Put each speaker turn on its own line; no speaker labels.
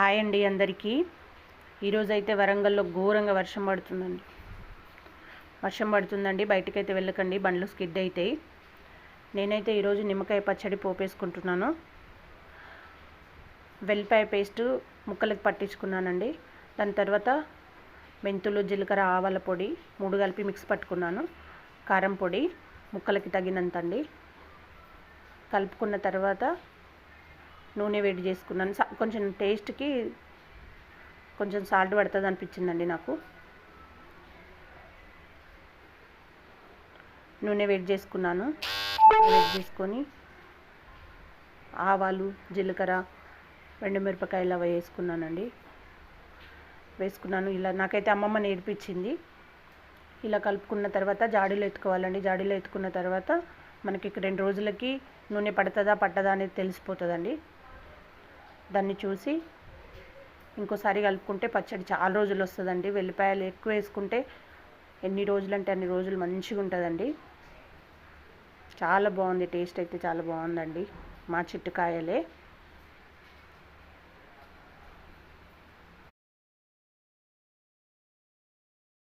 Hi అండి అందరికీ. ఈరోజైతే అయితే వరంగల్లో ఘోరంగా వర్షం పడుతుందండి. వర్షం పడుతుందండి బయటకైతే వెళ్ళకండి బండ్లు స్కిడ్ అవుతాయి నేనైతే ఈరోజు నిమ్మకాయ పచ్చడి పోపేసుకుంటున్నాను. వెల్లిపాయ పేస్ట్ ముక్కలకు పట్టించుకున్నానండి. దాని తర్వాత మెంతులు జీలకర్ర ఆవాల పొడి మూడు కలిపి మిక్స్ పట్టుకున్నాను. కారం పొడి ముక్కలకి తగినంత అండి కలుపుకున్న తర్వాత నూనె వేడి చేసుకున్నాను. కొంచెం టేస్ట్కి కొంచెం సాల్ట్ పడుతుంది అనిపించిందండి నాకు. నూనె వేడి చేసుకున్నాను. వేడి చేసుకొని ఆవాలు జీలకర్ర మిరపకాయలు అవి వేసుకున్నానండి. వేసుకున్నాను. ఇలా నాకైతే అమ్మమ్మ నేర్పించింది. ఇలా కలుపుకున్న తర్వాత జాడీలో ఎత్తుకోవాలండి. జాడీలో ఎత్తుకున్న తర్వాత మనకి ఇక రెండు రోజులకి నూనె పడుతుందా పట్టదా అనేది తెలిసిపోతుందండి. దాన్ని చూసి ఇంకోసారి కలుపుకుంటే పచ్చడి చాలా రోజులు వస్తుందండి. వెల్లిపాయలు ఎక్కువ వేసుకుంటే ఎన్ని రోజులు అంటే అన్ని రోజులు మంచిగా ఉంటుందండి. చాలా బాగుంది టేస్ట్ అయితే చాలా బాగుందండి మా చిట్టుకాయలే